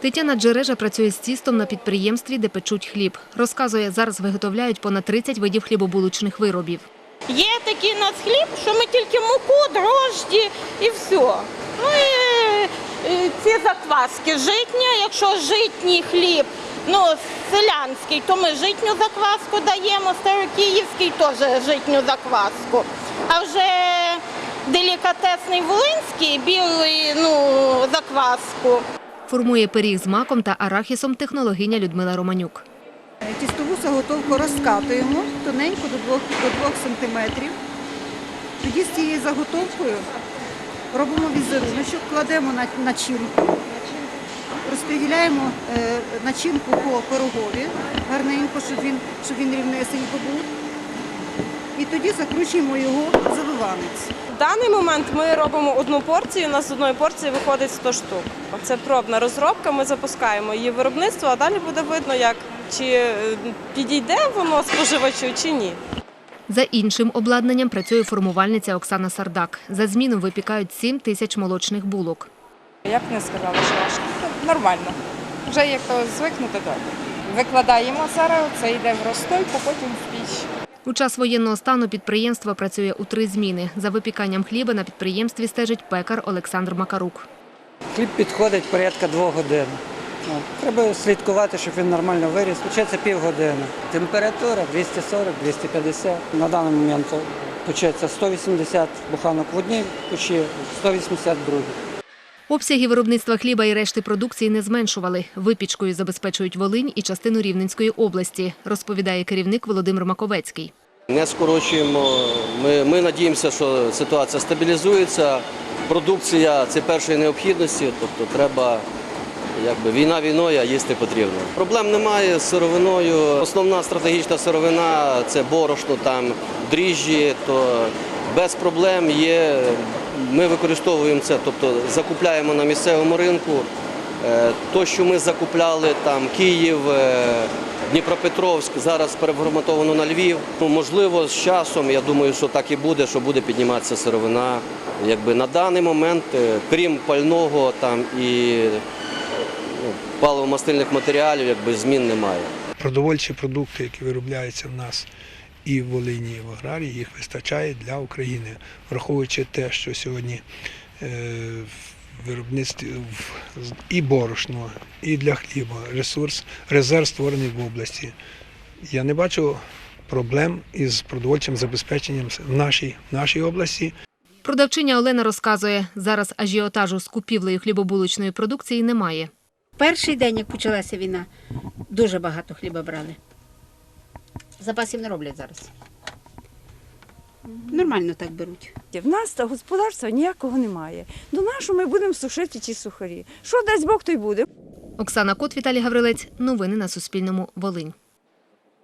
Тетяна Джережа працює з тістом на підприємстві, де печуть хліб. Розказує, зараз виготовляють понад 30 видів хлібобулочних виробів. Є такий у нас хліб, що ми тільки муку, дрожджі і все. Ну і, і ці закваски житня, якщо житній хліб, ну селянський, то ми житню закваску даємо, старокиївський теж житню закваску. А вже делікатесний волинський білий ну, закваску. Формує пиріг з маком та арахісом технологиня Людмила Романюк. Тістову заготовку розкатуємо тоненько до 2, до 2 см. Тоді з цією заготовкою робимо візеруночок, кладемо на начинку, розподіляємо е, начинку по пирогові гарненько, щоб він, щоб він рівнесенько був. І тоді закручуємо його в заливанець. В даний момент ми робимо одну порцію, у нас з одної порції виходить 100 штук. Це пробна розробка, ми запускаємо її виробництво, а далі буде видно, як чи е, підійде воно споживачу чи ні. За іншим обладнанням працює формувальниця Оксана Сардак. За зміну випікають 7 тисяч молочних булок. Я б не сказала, що важко. Нормально. Вже як то звикнути добре. Викладаємо зараз, це йде в розстойку, потім в. У час воєнного стану підприємство працює у три зміни. За випіканням хліба на підприємстві стежить пекар Олександр Макарук. Хліб підходить порядка двох годин. Треба слідкувати, щоб він нормально виріс. Печеться півгодини. Температура 240-250. На даний момент печеться 180 буханок в одній печі, 180 в другій. Обсяги виробництва хліба і решти продукції не зменшували. Випічкою забезпечують Волинь і частину Рівненської області, розповідає керівник Володимир Маковецький. Не скорочуємо. Ми, ми надіємося, що ситуація стабілізується. Продукція це першої необхідності, тобто треба. Якби війна війною, а їсти потрібно. Проблем немає з сировиною. Основна стратегічна сировина це борошно, там дріжджі, то без проблем є. Ми використовуємо це, тобто закупляємо на місцевому ринку. Е, То, що ми закупляли там Київ, е, Дніпропетровськ, зараз переформатовано на Львів. Ну, можливо, з часом, я думаю, що так і буде, що буде підніматися сировина. Якби на даний момент, е, крім пального там і ну, паливо-мастильних матеріалів, якби змін немає. продовольчі продукти, які виробляються в нас і в Волині, і в Аграрії, їх вистачає для України, враховуючи те, що сьогодні е, в виробництві і борошно, і для хліба ресурс, резерв створений в області. Я не бачу проблем із продовольчим забезпеченням в нашій, в нашій області. Продавчиня Олена розказує, зараз ажіотажу з купівлею хлібобулочної продукції немає. Перший день, як почалася війна, дуже багато хліба брали. Запасів не роблять зараз. Нормально так беруть. В нас та господарства ніякого немає. До нашого ми будемо сушити ті сухарі. Що дасть Бог, то й буде. Оксана Кот, Віталій Гаврилець. Новини на Суспільному. Волинь.